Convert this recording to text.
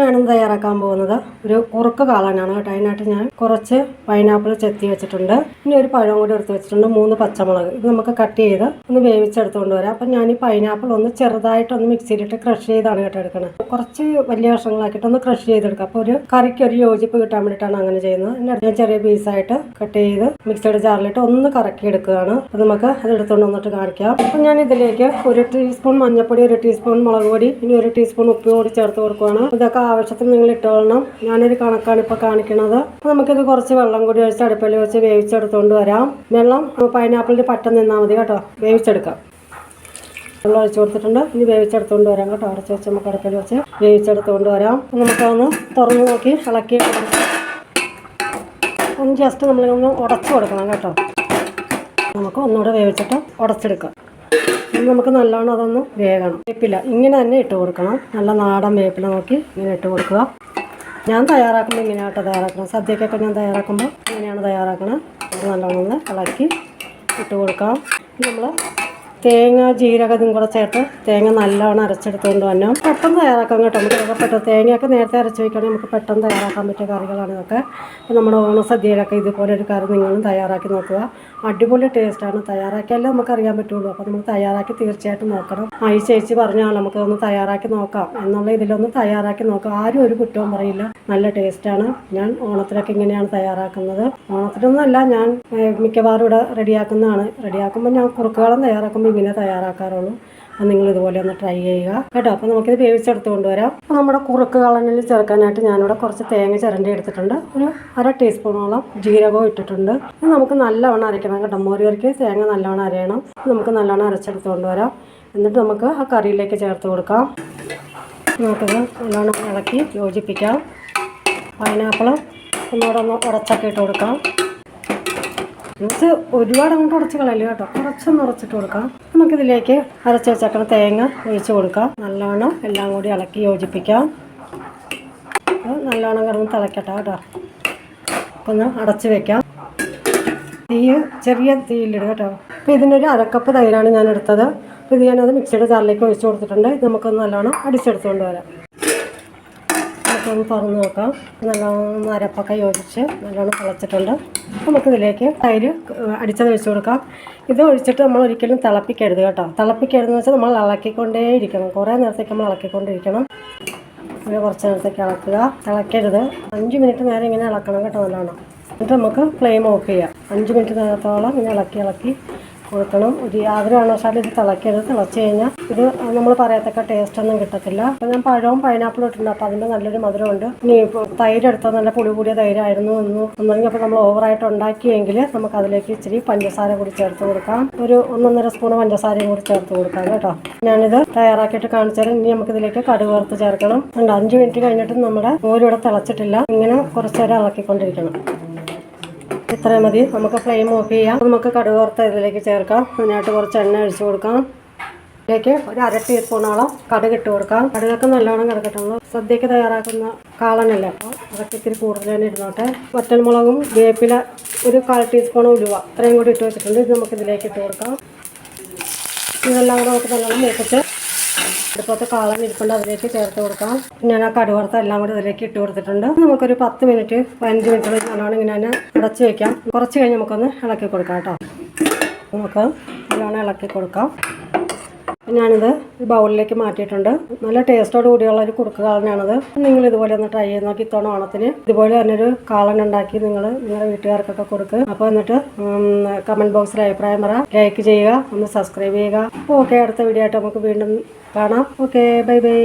ഞാനും തയ്യാറാക്കാൻ പോകുന്നത്. ഒരു കുറുക്ക് കാളനാണ് കേട്ടോ. അതിനായിട്ട് ഞാൻ കുറച്ച് പൈനാപ്പിൾ ചെത്തി വെച്ചിട്ടുണ്ട്. ഇനി ഒരു പഴം കൂടി എടുത്ത് വെച്ചിട്ടുണ്ട്. മൂന്ന് പച്ചമുളക്. ഇത് നമുക്ക് കട്ട് ചെയ്ത് ഒന്ന് വേവിച്ചെടുത്തുകൊണ്ട് വരാം. അപ്പം ഞാൻ ഈ പൈനാപ്പിൾ ഒന്ന് ചെറുതായിട്ടൊന്ന് മിക്സിയിലിട്ട് ക്രഷ് ചെയ്താണ് കേട്ടോ എടുക്കുന്നത് കുറച്ച് വലിയ കഷ്ണങ്ങളാക്കിയിട്ട് ഒന്ന് ക്രഷ് ചെയ്തെടുക്കുക അപ്പോൾ ഒരു കറിക്ക് ഒരു യോജിപ്പ് കിട്ടാൻ വേണ്ടിയിട്ടാണ് അങ്ങനെ ചെയ്യുന്നത്. പിന്നെ ഞാൻ ചെറിയ പീസായിട്ട് കട്ട് ചെയ്ത് മിക്സിയുടെ ജാറിലിട്ട് ഒന്ന് കറക്കി എടുക്കുകയാണ്. അപ്പോൾ നമുക്ക് അത് എടുത്തുകൊണ്ട് വന്നിട്ട് കാണിക്കാം. അപ്പം ഞാൻ ഇതിലേക്ക് ഒരു ടീസ്പൂൺ മഞ്ഞൾപ്പൊടി ഒരു ടീസ്പൂൺ മുളക് പൊടി ഇനി ഒരു ടീസ്പൂൺ ഉപ്പ് കൂടി ചേർത്ത് കൊടുക്കുകയാണ് ഇതൊക്കെ ആവശ്യത്തിന് നിങ്ങൾ ഇട്ടോളണം ഞാനൊരു കണക്കാണ് ഇപ്പോൾ കാണിക്കുന്നത് അപ്പോൾ നമുക്കിത് കുറച്ച് വെള്ളം കൂടി ഒഴിച്ച് അടുപ്പിൽ വെച്ച് വേവിച്ചെടുത്തുകൊണ്ട് വരാം. വെള്ളം പൈനാപ്പിളിന്റെ പട്ട നിന്നാൽ മതി കേട്ടോ. വേവിച്ചെടുക്കാം. വെള്ളം ഒഴിച്ചു കൊടുത്തിട്ടുണ്ട്. ഇനി വേവിച്ചെടുത്തുകൊണ്ട് വരാം കേട്ടോ. അടച്ചു വെച്ച് നമുക്ക് അടുപ്പിൽ വെച്ച് വേവിച്ചെടുത്തുകൊണ്ട് വരാം. നമുക്കൊന്ന് തുറന്നു നോക്കി ഇളക്കി ഒന്ന് ജസ്റ്റ് നമ്മളിതൊന്ന് ഉടച്ചു കൊടുക്കണം കേട്ടോ. നമുക്ക് ഒന്നുകൂടെ വേവിച്ചിട്ട് ഉടച്ചെടുക്കാം. നമുക്ക് നല്ലോണം അതൊന്ന് വേകണം. വേപ്പില ഇങ്ങനെ തന്നെ ഇട്ട് കൊടുക്കണം. നല്ല നാടൻ വേപ്പില നോക്കി ഇങ്ങനെ ഇട്ട് കൊടുക്കുക. ഞാൻ തയ്യാറാക്കുമ്പോൾ ഇങ്ങനെയാട്ടോ തയ്യാറാക്കണം സദ്യക്കൊക്കെ ഞാൻ തയ്യാറാക്കുമ്പോൾ ഇങ്ങനെയാണ് തയ്യാറാക്കണം നല്ലോണം ഒന്ന് ഇളക്കി ഇട്ട് കൊടുക്കാം. നമ്മൾ തേങ്ങ ജീരകം കൂടെ ചേർത്ത് തേങ്ങ നല്ലോണം അരച്ചെടുത്തുകൊണ്ട് വന്നു പെട്ടെന്ന് തയ്യാറാക്കാം കേട്ടോ. നമുക്ക് പെട്ടെന്ന് തേങ്ങയൊക്കെ നേരത്തെ അരച്ച് വയ്ക്കുകയാണെങ്കിൽ നമുക്ക് പെട്ടെന്ന് തയ്യാറാക്കാൻ പറ്റിയ കറികളാണ് ഇതൊക്കെ. അപ്പോൾ നമ്മുടെ ഓണസദ്യയിലൊക്കെ ഇതുപോലെ ഒരു കറി നിങ്ങളും തയ്യാറാക്കി നോക്കുക. അടിപൊളി ടേസ്റ്റാണ് തയ്യാറാക്കിയാലേ നമുക്ക് അറിയാൻ പറ്റുള്ളൂ. അപ്പോൾ നമ്മൾ തയ്യാറാക്കി തീർച്ചയായിട്ടും നോക്കണം. ആ ഈ ചേച്ചി പറഞ്ഞാൽ നമുക്കൊന്ന് തയ്യാറാക്കി നോക്കാം എന്നുള്ള ഇതിലൊന്ന് തയ്യാറാക്കി നോക്കാം. ആരും ഒരു കുറ്റവും പറയില്ല. നല്ല ടേസ്റ്റാണ് ഞാൻ ഓണത്തിലൊക്കെ ഇങ്ങനെയാണ് തയ്യാറാക്കുന്നത്. ഓണത്തിനൊന്നുമല്ല ഞാൻ മിക്കവാറും ഇവിടെ റെഡിയാക്കുന്നതാണ് റെഡിയാക്കുമ്പോൾ ഞാൻ കുറുക്കുകളും തയ്യാറാക്കുമ്പോൾ ഇങ്ങനെ തയ്യാറാക്കാറുള്ളൂ. അത് നിങ്ങൾ ഇതുപോലെ ഒന്ന് ട്രൈ ചെയ്യുക. കേട്ടോ അപ്പോൾ നമുക്കിത് വേവിച്ചെടുത്ത് കൊണ്ടുവരാം അപ്പോൾ നമ്മുടെ കുറുക്ക് കളനിൽ ചേർക്കാനായിട്ട് ഞാനിവിടെ കുറച്ച് തേങ്ങ ചിരണ്ടി എടുത്തിട്ടുണ്ട്. ഒരു അര ടീസ്പൂണോളം ജീരകവും ഇട്ടിട്ടുണ്ട്. നമുക്ക് നല്ലവണ്ണം അരയ്ക്കണം കേട്ടോ. മോരി കറിക്ക് തേങ്ങ നല്ലവണ്ണം അരയണം. നമുക്ക് നല്ലവണ്ണം അരച്ചെടുത്ത് കൊണ്ടുവരാം എന്നിട്ട് നമുക്ക് ആ കറിയിലേക്ക് ചേർത്ത് കൊടുക്കാം. നമുക്കത് നല്ലോണം ഇളക്കി യോജിപ്പിക്കാം. പൈനാപ്പിൾ ഒന്നുകൂടെ ഒന്ന് ഉടച്ചൊക്കെ ഇട്ട് കൊടുക്കാം. എന്നിട്ട് ഒരുപാട് അങ്ങോട്ട് ഉടച്ച് കളയില്ല കേട്ടോ. കുറച്ചൊന്ന് ഉടച്ചിട്ട് കൊടുക്കാം. നമുക്കിതിലേക്ക് അരച്ച് വെച്ചേക്കണ തേങ്ങ ഒഴിച്ച് കൊടുക്കാം. നല്ലോണം എല്ലാം കൂടി ഇളക്കി യോജിപ്പിക്കാം. നല്ലോണം കിടന്ന് തിളക്കട്ടെ കേട്ടോ. അപ്പം ഒന്ന് അടച്ച് വെക്കാം. തീ ചെറിയ തീയിലിടുക കേട്ടോ. അപ്പോൾ ഇതിനൊരു അരക്കപ്പ് തൈരാണ് ഞാൻ എടുത്തത്. അപ്പോൾ ഇത് ഞാനത് മിക്സിയുടെ ജാറിലേക്ക് ഒഴിച്ച് കൊടുത്തിട്ടുണ്ട്. നമുക്കൊന്ന് നല്ലോണം അടിച്ചെടുത്തുകൊണ്ട് വരാം. നമുക്കൊന്ന് തുറന്ന് നോക്കാം. നല്ലോണം അരപ്പൊക്കെ യോജിച്ച് നല്ലോണം തിളച്ചിട്ടുണ്ട്. നമുക്കിതിലേക്ക് തൈര് അടിച്ചത് ഒഴിച്ചു കൊടുക്കാം. ഇത് ഒഴിച്ചിട്ട് നമ്മൾ ഒരിക്കലും തിളപ്പിക്കരുത് കേട്ടോ. തിളപ്പിക്കരുതെന്ന് വെച്ചാൽ നമ്മൾ ഇളക്കിക്കൊണ്ടേ ഇരിക്കണം. കുറേ നേരത്തേക്ക് നമ്മൾ ഇളക്കിക്കൊണ്ടിരിക്കണം. പിന്നെ കുറച്ച് നേരത്തേക്ക് ഇളക്കുക. ഇളക്കരുത്. അഞ്ച് മിനിറ്റ് നേരം ഇങ്ങനെ ഇളക്കണം കേട്ടോ നല്ലോണം. എന്നിട്ട് നമുക്ക് ഫ്ലെയിം ഓഫ് ചെയ്യാം. അഞ്ച് മിനിറ്റ് നേരത്തോളം ഇങ്ങനെ ഇളക്കി ഇളക്കി കൊടുക്കണം. ഒരു യാതൊരു കാരണവശാലും ഇത് തിളക്കരുത്. തിളച്ച് കഴിഞ്ഞാൽ ഇത് നമ്മൾ പറയത്തക്ക ടേസ്റ്റ് ഒന്നും കിട്ടത്തില്ല. അപ്പോൾ ഞാൻ പഴവും പൈനാപ്പിളും ഇട്ടിട്ടുണ്ട്. അപ്പോൾ അതിന്റെ നല്ലൊരു മധുരമുണ്ട്. ഇനി തൈര് എടുത്താൽ നല്ല പുളി കൂടിയ തൈരായിരുന്നു എന്ന് ഒന്നെങ്കിൽ അപ്പോൾ നമ്മൾ ഓവറായിട്ട് ഉണ്ടാക്കിയെങ്കിൽ നമുക്ക് അതിലേക്ക് ഇച്ചിരി പഞ്ചസാര കൂടി ചേർത്ത് കൊടുക്കാം. ഒരു ഒന്നൊന്നര സ്പൂൺ പഞ്ചസാരയും കൂടി ചേർത്ത് കൊടുക്കാം കേട്ടോ. ഞാനിത് തയ്യാറാക്കിയിട്ട് കാണിച്ചാൽ ഇനി നമുക്ക് ഇതിലേക്ക് കടുക് വറുത്ത് ചേർക്കണം. രണ്ട് അഞ്ച് മിനിറ്റ് കഴിഞ്ഞിട്ടും നമ്മുടെ ഓരിവിടെ തിളച്ചിട്ടില്ല. ഇങ്ങനെ കുറച്ചേരം ഇളക്കിക്കൊണ്ടിരിക്കണം. ഇത്രയും മതി. നമുക്ക് ഫ്ലെയിം ഓഫ് ചെയ്യാം. നമുക്ക് കടുക് വറുത്ത ഇതിലേക്ക് ചേർക്കാം. അതിനായിട്ട് കുറച്ച് എണ്ണ ഒഴിച്ച് കൊടുക്കാം. ഇതിലേക്ക് ഒരു അര ടീസ്പൂണോളം കടുക് ഇട്ട് കൊടുക്കാം. കടുകൊക്കെ നല്ലോണം കിടക്കട്ടുള്ളൂ സദ്യക്ക് തയ്യാറാക്കുന്ന കാളനല്ല അപ്പോൾ അതൊക്കെ ഇത്തിരി കൂടുതൽ തന്നെ ഇരുന്നോട്ടെ വറ്റൽമുളകും വേപ്പില ഒരു കാൽ ടീസ്പൂൺ ഉലുവ ഇത്രയും കൂടി ഇട്ട് വെച്ചിട്ടുണ്ട്. ഇത് നമുക്ക് ഇതിലേക്ക് ഇട്ട് കൊടുക്കാം. ഇതെല്ലാം കൂടെ നമുക്ക് നല്ലോണം മൂപ്പിച്ച് അടുപ്പത്ത് കാളൻ ഇരിപ്പുണ്ട് അതിലേക്ക് ചേർത്ത് കൊടുക്കാം. ഞാൻ ആ കടുവറുത്ത എല്ലാം കൂടി ഇതിലേക്ക് ഇട്ട് കൊടുത്തിട്ടുണ്ട്. നമുക്കൊരു പത്ത് മിനിറ്റ് പതിനഞ്ച് മിനിറ്റ് നല്ലോണം ഇങ്ങനെ അടച്ച് വെക്കാം. കുറച്ച് കഴിഞ്ഞ് നമുക്കൊന്ന് ഇളക്കി കൊടുക്കാം കേട്ടോ. നമുക്ക് നല്ലോണം ഇളക്കി കൊടുക്കാം. ഞാനിത് ഒരു ബൗളിലേക്ക് മാറ്റിയിട്ടുണ്ട്. നല്ല ടേസ്റ്റോട് കൂടിയുള്ള ഒരു കുറുക്ക് കാളനാണത്. നിങ്ങൾ ഇതുപോലെ ഒന്ന് ട്രൈ ചെയ്ത് നോക്കി ഇത്തവണ ഓണത്തിന്. ഇതുപോലെ തന്നെ ഒരു കാളൻ ഉണ്ടാക്കി നിങ്ങൾ നിങ്ങളുടെ വീട്ടുകാർക്കൊക്കെ കൊടുക്കുക അപ്പോൾ എന്നിട്ട് കമന്റ് ബോക്സിൽ അഭിപ്രായം പറ. ലൈക്ക് ചെയ്യുക ഒന്ന് സബ്സ്ക്രൈബ് ചെയ്യുക. അപ്പോൾ ഓക്കെ അടുത്ത വീഡിയോ ആയിട്ട് നമുക്ക് വീണ്ടും കാണാം. Okay bye bye